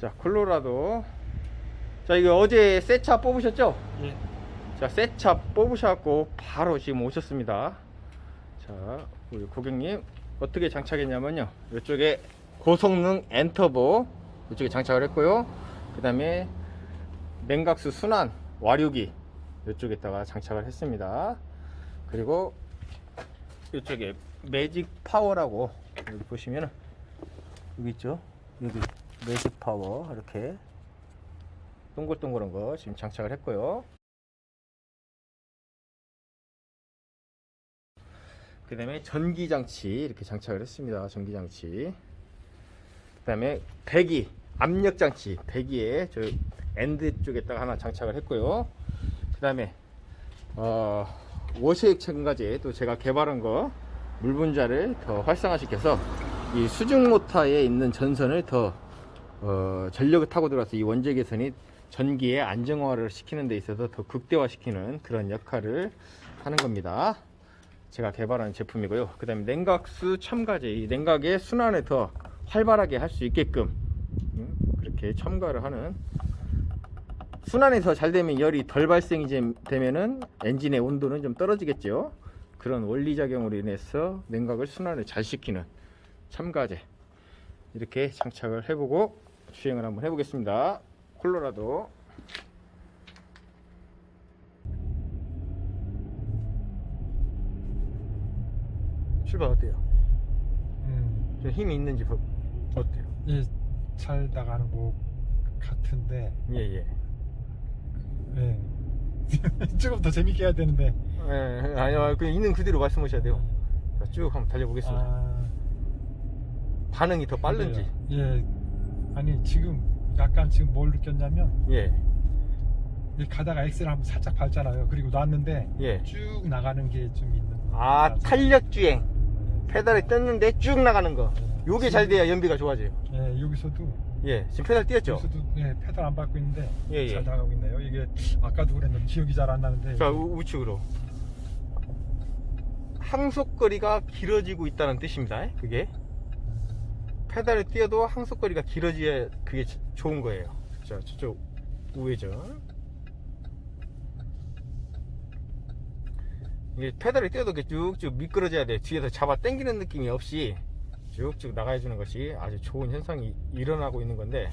자, 콜로라도. 자, 이거 어제 새 차 뽑으셨죠? 예. 자, 새 차 뽑으셔갖고 바로 지금 오셨습니다. 자, 우리 고객님 어떻게 장착했냐면요. 이쪽에 고성능 엔터보 이쪽에 장착을 했고요. 그 다음에 냉각수 순환 와류기 이쪽에다가 장착을 했습니다. 그리고 이쪽에 매직 파워라고 여기 보시면은 여기 있죠? 여기 매직 파워 이렇게 동글동글한 거 지금 장착을 했고요. 그 다음에 전기장치 이렇게 장착을 했습니다. 전기장치. 그 다음에 배기, 압력장치, 배기에 저 엔드 쪽에다가 하나 장착을 했고요. 그 다음에, 어, 워시액 첨가제 또 제가 개발한 거 물분자를 더 활성화시켜서 이 수중 모터에 있는 전선을 더 어, 전력을 타고 들어와서 이 원재 개선이 전기의 안정화를 시키는 데 있어서 더 극대화시키는 그런 역할을 하는 겁니다. 제가 개발한 제품이고요. 그 다음에 냉각수 첨가제, 이 냉각의 순환을 더 활발하게 할 수 있게끔 음, 그렇게 첨가를 하는 순환이 더잘 되면 열이 덜 발생이 좀 되면은 엔진의 온도는 좀 떨어지겠죠. 그런 원리 작용으로 인해서 냉각을 순환을 잘 시키는 첨가제 이렇게 장착을 해보고 주행을 한번 해보겠습니다. 콜로라도 출발 어때요? 음, 좀 힘이 있는지 보- 어때요? 예, 잘 나가는 것 같은데, 예예. 예. 조금 더 재밌게 해야 되는데. 예, 아니요, 그냥 있는 그대로 말씀하셔야 돼요. 자, 쭉 한번 달려보겠습니다. 아, 반응이 더 빠른지. 예. 아니, 지금 약간 지금 뭘 느꼈냐면, 예, 이 가다가 엑셀 한번 살짝 밟잖아요. 그리고 놨는데, 예. 쭉 나가는 게 좀 있는 것 아, 같아서. 탄력 주행. 예. 페달을 떴는데 쭉 나가는 거. 예. 요게 잘 돼야 연비가 좋아져요. 예, 여기서도 예, 지금 페달 띄었죠? 여기서도 예, 페달 안 밟고 있는데 예, 예. 잘 나가고 있네요. 이게 아까도 그랬는데 기억이 잘 안 나는데 자, 우, 우측으로. 항속거리가 길어지고 있다는 뜻입니다. 그게. 페달을 띄어도 항속거리가 길어져야 그게 지- 좋은 거예요. 자, 저쪽 우회전. 이게 페달을 이렇게 쭉쭉 미끄러져야 돼. 뒤에서 잡아 당기는 느낌이 없이 쭉쭉 나가야 주는 것이 아주 좋은 현상이 일어나고 있는 건데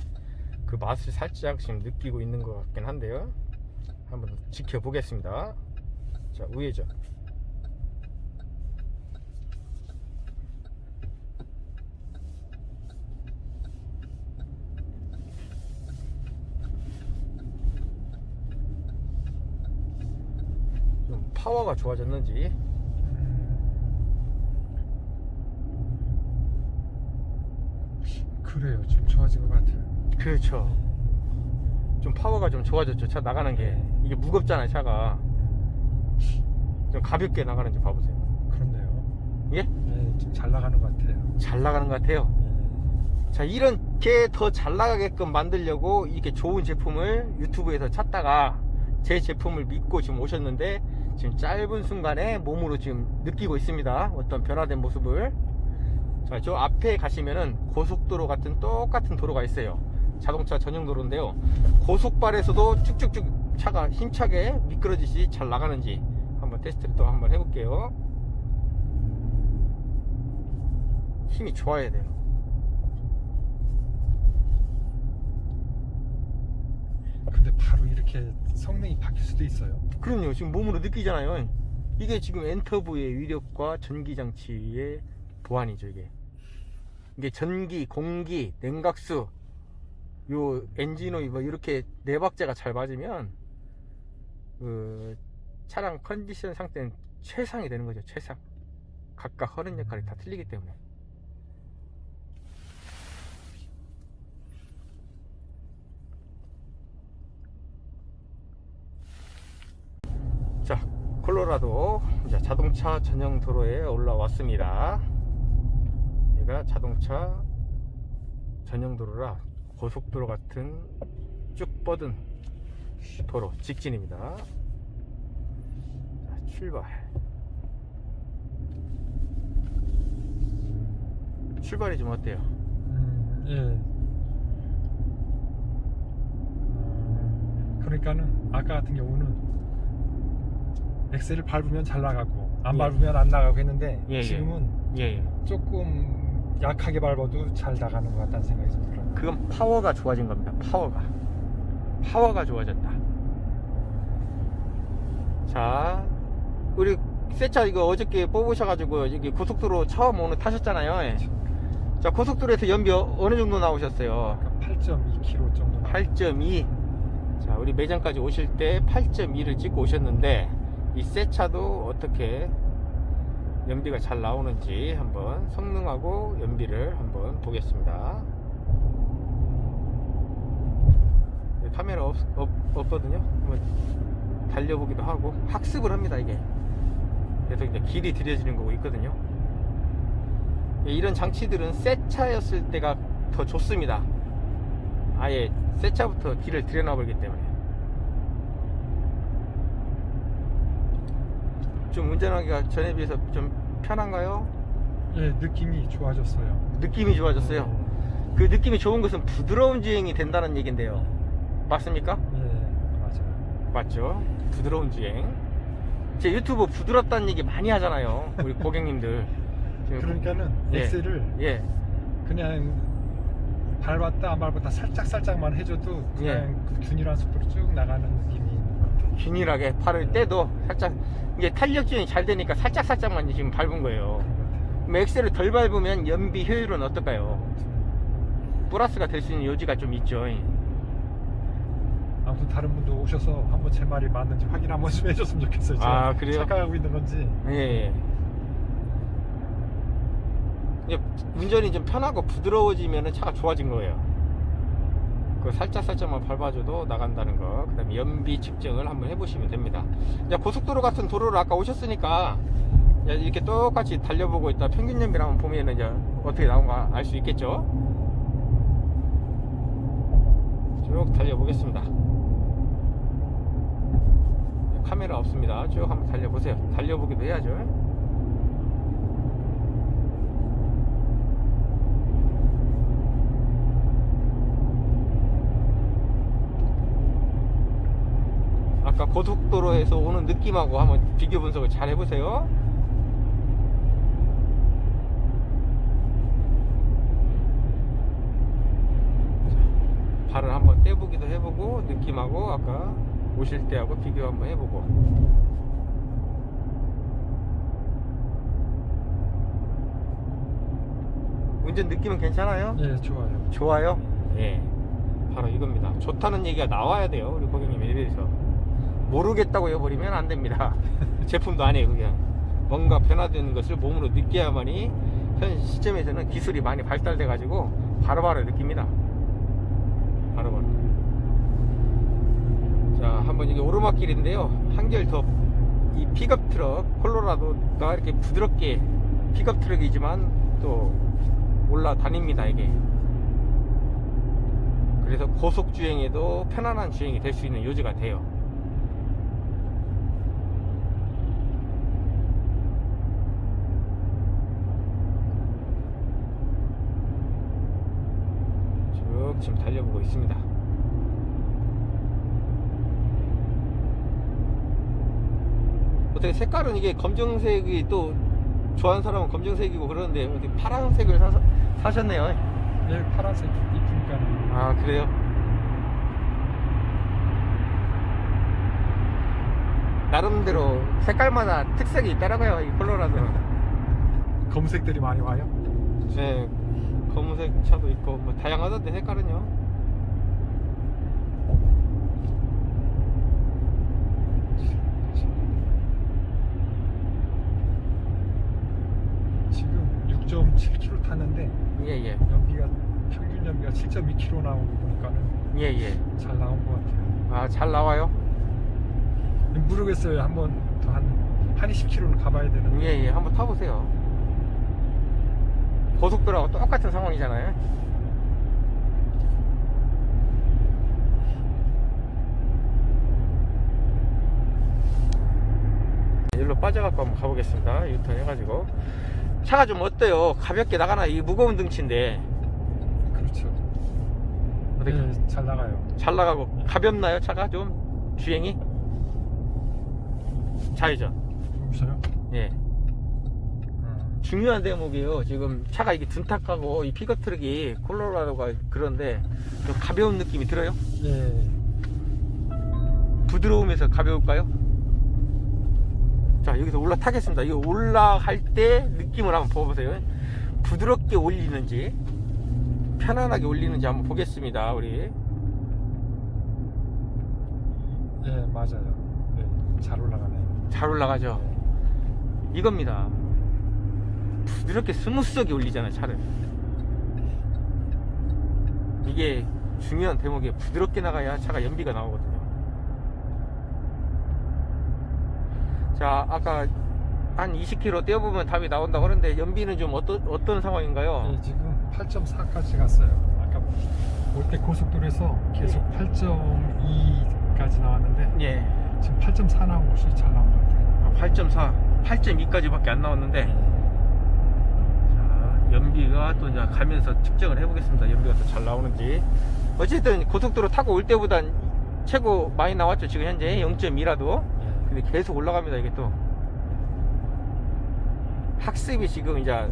그 맛을 살짝 지금 느끼고 있는 것 같긴 한데요. 한번 지켜보겠습니다. 자, 우회전. 좀 파워가 좋아졌는지 음, 그래요. 좀 좋아진 것 같아요. 그렇죠. 좀 파워가 좀 좋아졌죠. 차 나가는 게 이게 무겁잖아요, 차가. 좀 가볍게 나가는지 봐보세요. 그렇네요. 예? 네, 좀 잘 나가는 것 같아요. 잘 나가는 것 같아요. 네. 자, 이렇게 더 잘 나가게끔 만들려고 이렇게 좋은 제품을 유튜브에서 찾다가 제 제품을 믿고 지금 오셨는데 지금 짧은 순간에 몸으로 지금 느끼고 있습니다. 어떤 변화된 모습을. 자, 저 앞에 가시면은 고속도로 같은 똑같은 도로가 있어요. 자동차 전용 도로인데요. 고속발에서도 쭉쭉쭉 차가 힘차게 미끄러지시 잘 나가는지 한번 테스트를 또 한번 해볼게요. 힘이 좋아야 돼요. 근데 바로 이렇게 성능이 바뀔 수도 있어요. 그럼요. 지금 몸으로 느끼잖아요. 이게 지금 엔터브의 위력과 전기 장치의 보완이죠, 이게. 이게 전기, 공기, 냉각수, 요 엔진오일 뭐 이렇게 네 박자가 잘 맞으면 그 차량 컨디션 상태는 최상이 되는 거죠, 최상. 각각 하는 역할이 다 틀리기 때문에. 자, 콜로라도 이제 자동차 전용 도로에 올라왔습니다. 얘가 자동차 전용 도로라 고속도로 같은 쭉 뻗은 도로 직진입니다. 자, 출발. 출발이 좀 어때요? 음, 예. 그러니까는 아까 같은 경우는 엑셀을 밟으면 잘 나가고 안 예. 밟으면 안 나가고 했는데 예, 예. 지금은 예, 예. 조금 약하게 밟아도 잘 나가는 것 같다는 생각이 좀 들어요. 그건 파워가 좋아진 겁니다. 파워가. 파워가 좋아졌다. 자, 우리 세차 이거 어저께 뽑으셔가지고 여기 고속도로 처음 오늘 타셨잖아요. 예. 자, 고속도로에서 연비 어- 어느 정도 나오셨어요? 아까 8.2km 정도. 나- 8.2. 자, 우리 매장까지 오실 때 8.2를 찍고 오셨는데 이 새 차도 어떻게 연비가 잘 나오는지 한번 성능하고 연비를 한번 보겠습니다. 네, 카메라 없, 없, 없거든요. 한번 달려보기도 하고 학습을 합니다, 이게. 그래서 이제 길이 들여지는 거고 있거든요. 예, 이런 장치들은 새 차였을 때가 더 좋습니다. 아예 새 차부터 길을 들여놔버리기 때문에 좀 운전하기가 전에 비해서 좀 편한가요? 예, 느낌이 좋아졌어요. 느낌이 좋아졌어요. 그 느낌이 좋은 것은 부드러운 주행이 된다는 얘긴데요. 맞습니까? 예, 맞아요. 맞죠? 부드러운 주행. 제 유튜브 부드럽다는 얘기 많이 하잖아요. 우리 고객님들. 지금 그러니까는 예. 엑셀을 예, 그냥 밟았다 안 밟았다 살짝 살짝만 해줘도 예. 그냥 그 균일한 속도로 쭉 나가는. 균일하게 팔을 떼도 살짝 이게 탄력 주행이 잘 되니까 살짝 살짝만 지금 밟은 거예요. 엑셀을 덜 밟으면 연비 효율은 어떨까요? 플러스가 될 수 있는 요지가 좀 있죠. 아무튼 다른 분도 오셔서 한번 제 말이 맞는지 확인 한번 좀 해줬으면 좋겠어요. 아, 그래요? 착각하고 있는 건지. 예, 예. 운전이 좀 편하고 부드러워지면 차가 좋아진 거예요. 그 살짝 살짝만 밟아줘도 나간다는 거. 그 다음에 연비 측정을 한번 해보시면 됩니다. 이제 고속도로 같은 도로를 아까 오셨으니까 이렇게 똑같이 달려보고 있다 평균 연비를 한번 보면은 이제 어떻게 나온가 알 수 있겠죠. 쭉 달려보겠습니다. 카메라 없습니다. 쭉 한번 달려보세요. 달려보기도 해야죠. 아까 고속도로에서 오는 느낌하고 한번 비교 분석을 잘 해보세요. 자, 발을 한번 떼보기도 해보고 느낌하고 아까 오실 때하고 비교 한번 해보고 운전 느낌은 괜찮아요? 예, 좋아요. 좋아요? 예. 바로 이겁니다. 좋다는 얘기가 나와야 돼요. 우리 고객님에 대해서. 모르겠다고 해버리면 안 됩니다. 제품도 아니에요, 그냥. 뭔가 변화된 것을 몸으로 느껴야만이 현 시점에서는 기술이 많이 발달돼가지고 바로바로 느낍니다. 바로바로. 자, 한번 이게 오르막길인데요. 한결 더 이 픽업 트럭, 콜로라도가 이렇게 부드럽게 픽업 트럭이지만 또 올라다닙니다, 이게. 그래서 고속 주행에도 편안한 주행이 될 수 있는 요지가 돼요. 쭉 지금 달려보고 있습니다. 어떻게 색깔은 이게 검정색이 또 좋아하는 사람은 검정색이고 그러는데 어떻게 파란색을 사, 사셨네요. 예, 파란색 이쁘니까 아 그래요? 나름대로 색깔마다 특색이 있더라고요 이 콜로라도는 검색들이 많이 와요. 네 검은색 차도 있고 뭐 다양하던데 색깔은요 지금 6.7km 탔는데 예예 연비가 평균 연비가 7.2km 나온 거 보니까는 예예 잘 나온 것 같아요. 아 잘 나와요? 모르겠어요. 한번 더한 한 20km는 가봐야 되는데. 예예 한번 타보세요 고속도로하고 똑같은 상황이잖아요. 일로 빠져갖고 한번 가보겠습니다. 유턴 해가지고. 차가 좀 어때요? 가볍게 나가나? 이 무거운 등치인데. 그렇죠. 브레이크 네, 잘 나가요. 잘 나가고. 가볍나요 차가 좀? 주행이? 좌회전 보셔요. 예. 음. 중요한 대목이에요. 지금 차가 이게 둔탁하고 이 픽업 트럭이 콜로라도가 그런데 좀 가벼운 느낌이 들어요? 예. 부드러우면서 가벼울까요? 자 여기서 올라타겠습니다. 이거 올라갈 때 느낌을 한번 보세요. 부드럽게 올리는지 편안하게 올리는지 한번 보겠습니다 우리. 예, 맞아요. 예, 잘 올라가네요. 잘 올라가죠? 이겁니다 부드럽게 스무스하게 올리잖아요 차를 이게 중요한 대목이에요 부드럽게 나가야 차가 연비가 나오거든요 자 아까 한 20km 떼어보면 답이 나온다고 하는데 연비는 좀 어떤 어떤 상황인가요? 예, 지금 8.4까지 갔어요. 아까 올 때 고속도로에서 계속 8.2까지 나왔는데 예. 지금 8.4 나온 것이 잘 나온 것 같아요. 8.4, 8.2까지밖에 안 나왔는데 자, 연비가 또 이제 가면서 측정을 해보겠습니다. 연비가 더잘 나오는지. 어쨌든 고속도로 타고 올 때보단 최고 많이 나왔죠. 지금 현재 0.2라도. 예. 근데 계속 올라갑니다. 이게 또 학습이 지금 이제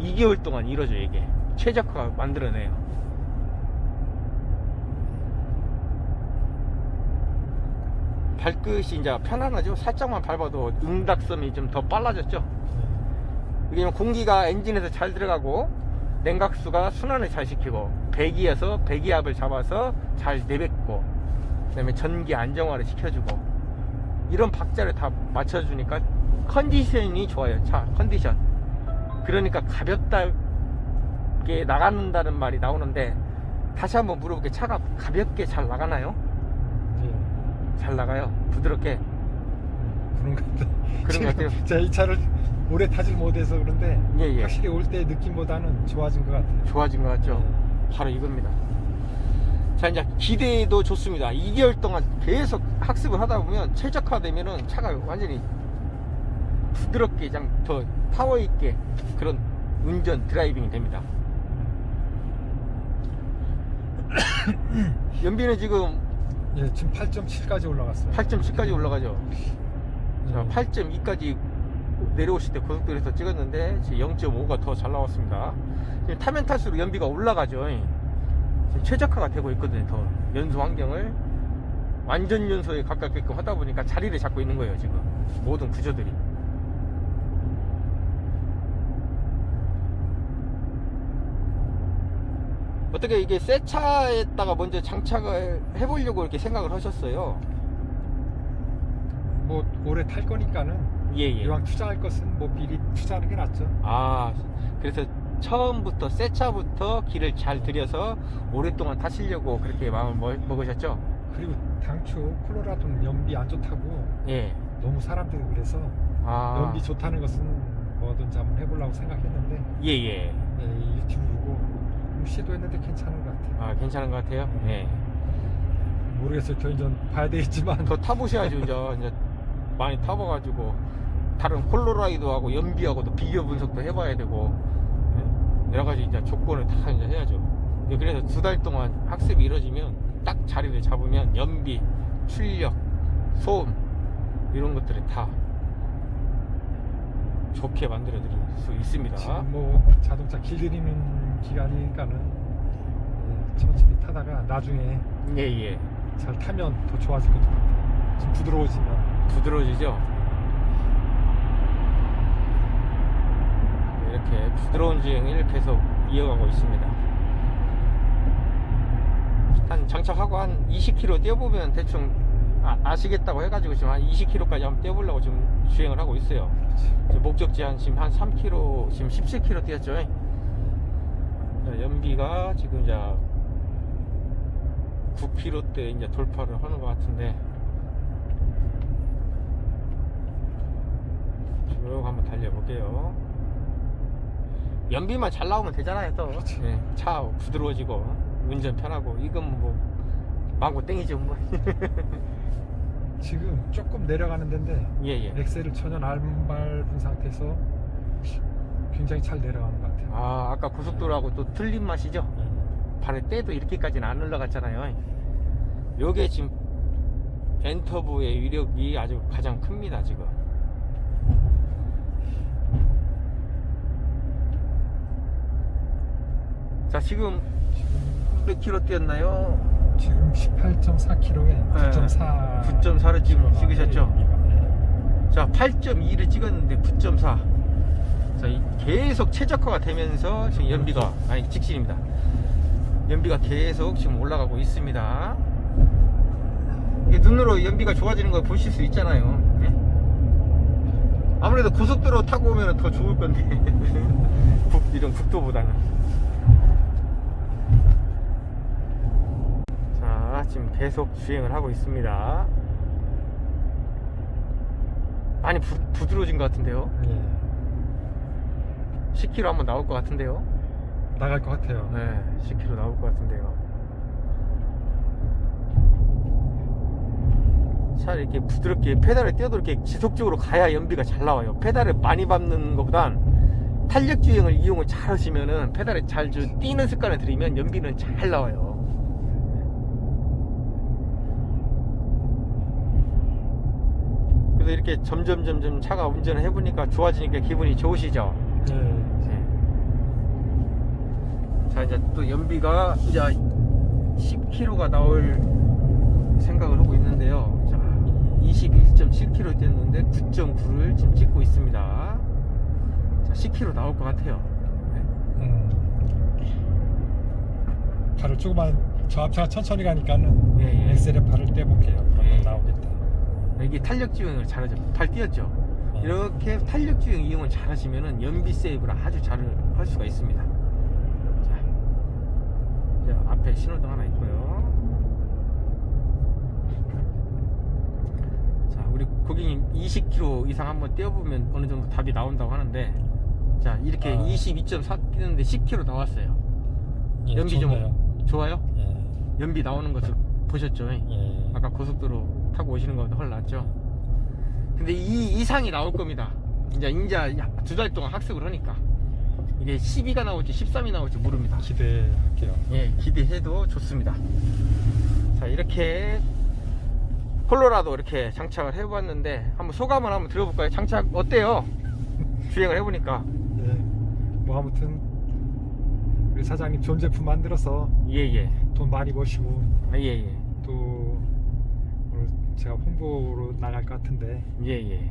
2개월 동안 이루어져 이게 최적화 만들어내요. 발끝이 이제 편안하죠. 살짝만 밟아도 응답섬이 좀 더 빨라졌죠. 왜냐면 공기가 엔진에서 잘 들어가고 냉각수가 순환을 잘 시키고 배기에서 배기압을 잡아서 잘 내뱉고 그다음에 전기 안정화를 시켜주고 이런 박자를 다 맞춰주니까 컨디션이 좋아요 차 컨디션 그러니까 가볍게 나간다는 말이 나오는데 다시 한번 물어볼게요 차가 가볍게 잘 나가나요? 예. 잘 나가요 부드럽게 음, 그런 것 같아요. 그런 것 같아요. 제가 이 차를 오래 타질 못해서 그런데 예, 예. 확실히 올 때 느낌보다는 좋아진 것 같아요. 좋아진 것 같죠? 예. 바로 이겁니다. 자, 이제 기대도 좋습니다. 2개월 동안 계속 학습을 하다 보면 최적화되면은 차가 완전히 부드럽게 그냥 더 파워 있게 그런 운전 드라이빙이 됩니다. 연비는 지금 예, 지금 8.7까지 올라갔어요. 8.7까지 올라가죠. 자, 예. 8.2까지 내려오실 때 고속도로에서 찍었는데 지금 0.5가 더 잘 나왔습니다. 타면 탈수록 연비가 올라가죠. 지금 최적화가 되고 있거든요. 더 연소 환경을 완전 연소에 가깝게끔 하다 보니까 자리를 잡고 있는 거예요. 지금 모든 구조들이. 어떻게 이게 새 차에다가 먼저 장착을 해보려고 이렇게 생각을 하셨어요? 뭐 오래 탈 거니까는 예, 예. 이왕 투자할 것은 뭐 미리 투자하는 게 낫죠. 아, 그래서 처음부터 새 차부터 길을 잘 들여서 오랫동안 타시려고 그렇게 마음을 먹- 먹으셨죠? 그리고 당초 콜로라도는 연비 안 좋다고 예. 너무 사람들이 그래서 아, 연비 좋다는 것은 뭐든지 한번 해보려고 생각했는데 예, 예. 예, 이 유튜브 보고 좀 시도했는데 괜찮은 것 같아요. 아, 괜찮은 것 같아요. 예. 모르겠어요. 저 이제 봐야 되겠지만 더 타보셔야죠, 이제. 이제 많이 타봐가지고 다른 콜로라이도하고 연비하고도 비교 분석도 해봐야 되고 예? 여러 가지 이제 조건을 다 이제 해야죠. 예, 그래서 두 달 동안 학습이 이루어지면 딱 자리를 잡으면 연비, 출력, 소음 이런 것들을 다 좋게 만들어 드릴 수 있습니다. 지금 뭐 자동차 길들이는 기간이니까는 예, 천천히 타다가 나중에 예, 예. 잘 타면 더 좋아질 것 같아요. 좀 부드러워지면 부드러워지죠? 이렇게 부드러운 주행을 계속 이어가고 있습니다. 한 장착하고 한 20km 뛰어보면 대충 아, 시겠다고 해가지고 지금 한 20km까지 한번 뛰어보려고 지금 주행을 하고 있어요. 저 목적지 한 지금 한 3km, 지금 17km 뛰었죠. 자, 연비가 지금 이제 9km대 이제 돌파를 하는 것 같은데 쭉 한번 달려볼게요. 연비만 잘 나오면 되잖아요, 또. 그렇죠. 예, 차 부드러워지고, 운전 편하고, 이건 뭐, 망고 땡이죠, 뭐. 지금 조금 내려가는 데인데 예, 예. 엑셀을 전혀 안 밟은 상태에서 굉장히 잘 내려가는 것 같아요. 아, 아까 고속도로하고 또 틀린 맛이죠? 예. 발에 떼도 이렇게까지는 안 올라갔잖아요. 요게 지금 엔터브의 위력이 아주 가장 큽니다 지금. 자 지금 몇 킬로 뛰었나요? 지금 18.4km에 9.4 9.4를 지금 킬로가 찍으셨죠? 네. 자 8.2를 찍었는데 9.4. 자 이- 계속 최적화가 되면서 지금 연비가 아니 직진입니다. 연비가 계속 지금 올라가고 있습니다. 이게 눈으로 연비가 좋아지는 걸 보실 수 있잖아요. 예? 아무래도 고속도로 타고 오면 더 좋을 건데 북, 이런 국도보다는. 자 지금 계속 주행을 하고 있습니다. 많이 부, 부드러워진 것 같은데요. 예. 10km 한번 나올 것 같은데요. 나갈 것 같아요. 네, 10km 나올 것 같은데요. 차 이렇게 부드럽게 페달을 떼어도 이렇게 지속적으로 가야 연비가 잘 나와요. 페달을 많이 밟는 것보단 탄력 주행을 이용을 잘 하시면은 페달에 잘 저- 뛰는 습관을 들이면 연비는 잘 나와요. 그래서 이렇게 점점 점점 차가 운전을 해보니까 좋아지니까 기분이 좋으시죠? 예. 네. 자 이제 또 연비가 이제 10km가 나올 생각을 하고 있는데요. 자 21.7km 됐는데 9.9를 지금 찍고 있습니다. 자 10km 나올 것 같아요. 네. 음. 조금만 저 앞차가 천천히 가니까는 예, 예. 엑셀에 발을 떼볼게요. 그러면 예. 나오겠다. 이게 탄력 주행을 잘하죠. 발 띄었죠. 예. 이렇게 탄력 주행 이용을 잘하시면은 연비 세이브를 아주 잘 할 수가 있습니다. 자, 이제 앞에 신호등 하나 있고요. 자, 우리 고객님 20km 이상 한번 떼어보면 어느 정도 답이 나온다고 하는데, 자 이렇게 아. 22.4 뛰는데 10km 나왔어요. 예, 연비 좋네요. 좀 좋아요? 예. 연비 나오는 것을 보셨죠? 예. 아까 고속도로 타고 오시는 것보다 훨 낫죠. 근데 이 이상이 나올 겁니다. 이제 이제 두 달 동안 학습을 하니까 이게 12가 나올지 13이 나올지 모릅니다. 기대할게요. 예, 기대해도 좋습니다. 자, 이렇게 콜로라도 이렇게 장착을 해봤는데 한번 소감을 한번 들어볼까요? 장착 어때요? 주행을 해보니까 예. 뭐 아무튼 우리 사장님 좋은 제품 만들어서 예예, 돈 많이 버시고 아, 예예, 또 오늘 제가 홍보로 나갈 것 같은데 예예,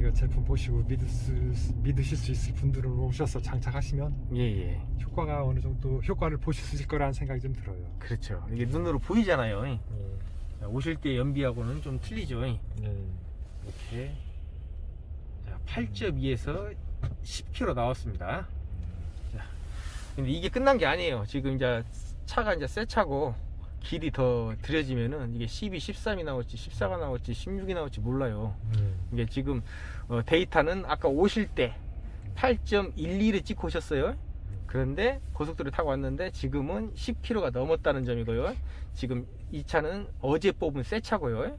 이거 제품 보시고 믿을 수, 믿으실 수 있을 분들을 오셔서 장착하시면 예예. 효과가 어느 정도 효과를 보실 수 있을 거라는 생각이 좀 들어요. 그렇죠. 이게 눈으로 보이잖아요. 예. 자, 오실 때 연비하고는 좀 틀리죠. 예. 이렇게 자, 8.2에서 10km 나왔습니다. 자, 근데 이게 끝난 게 아니에요. 지금 이제 차가 이제 새 차고 길이 더 들여지면은 이게 12, 13이 나올지 14가 나올지 16이 나올지 몰라요. 예. 이게 지금 어, 데이터는 아까 오실 때 8.12를 찍고 오셨어요. 그런데 고속도로 타고 왔는데 지금은 10km가 넘었다는 점이고요. 지금 이 차는 어제 뽑은 새 차고요.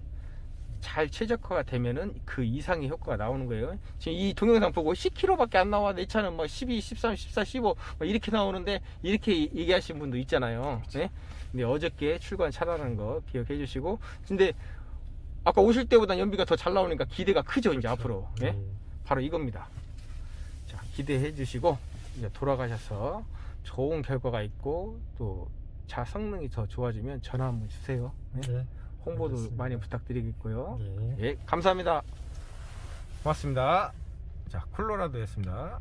잘 최적화가 되면은 그 이상의 효과가 나오는 거예요. 지금 이 동영상 보고 10km밖에 안 나와 내 차는 막 12, 13, 14, 15막 이렇게 나오는데 이렇게 얘기하신 분도 있잖아요. 네? 근데 어저께 출고한 차라는 거 기억해 주시고 근데 아까 오실 때보다 연비가 더 잘 나오니까 기대가 크죠 이제 앞으로 예? 예. 바로 이겁니다 자 기대해 주시고 이제 돌아가셔서 좋은 결과가 있고 또 차 성능이 더 좋아지면 전화 한번 주세요 예? 예. 홍보도 알겠습니다. 많이 부탁드리겠고요 예. 예 감사합니다 고맙습니다 자 콜로라도였습니다